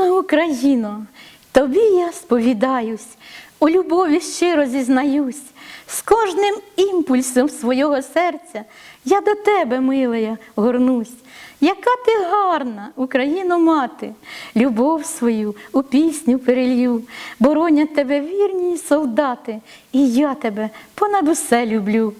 Рідна Україно, тобі я сповідаюсь, у любові щиро зізнаюсь, з кожним імпульсом свого серця я до тебе, милая, горнусь. Яка ти гарна, Україно мати, любов свою у пісню перелью, боронять тебе вірні солдати, і я тебе понад усе люблю.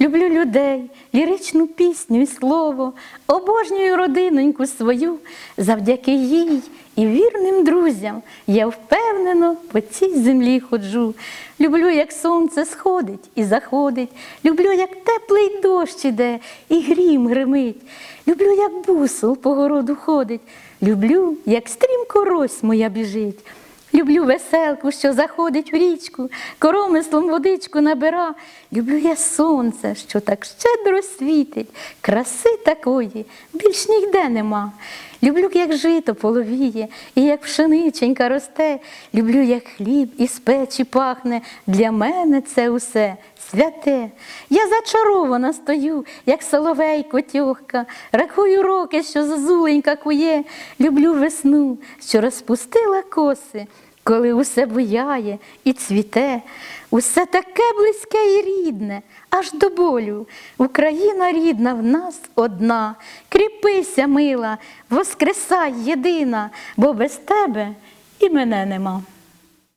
Люблю людей, ліричну пісню і слово, обожнюю родиноньку свою, завдяки їй і вірним друзям я впевнено по цій землі ходжу. Люблю, як сонце сходить і заходить, люблю, як теплий дощ іде і грім гримить. Люблю, як бусол по городу ходить, люблю, як стрімко рось моя біжить. Люблю веселку, що заходить в річку, коромислом водичку набира. Люблю я сонце, що так щедро світить, краси такої більш ніде нема. Люблю, як жито половіє, і як пшениченька росте. Люблю, як хліб із печі пахне. Для мене це усе святе. Я зачарована стою, як соловейко тьохка, рахую роки, що зозуленька кує. Люблю весну, що розпустила коси коли усе буяє і цвіте, усе таке близьке і рідне, аж до болю. Україна рідна в нас одна. Кріпися, мила, воскресай єдина, бо без тебе і мене нема.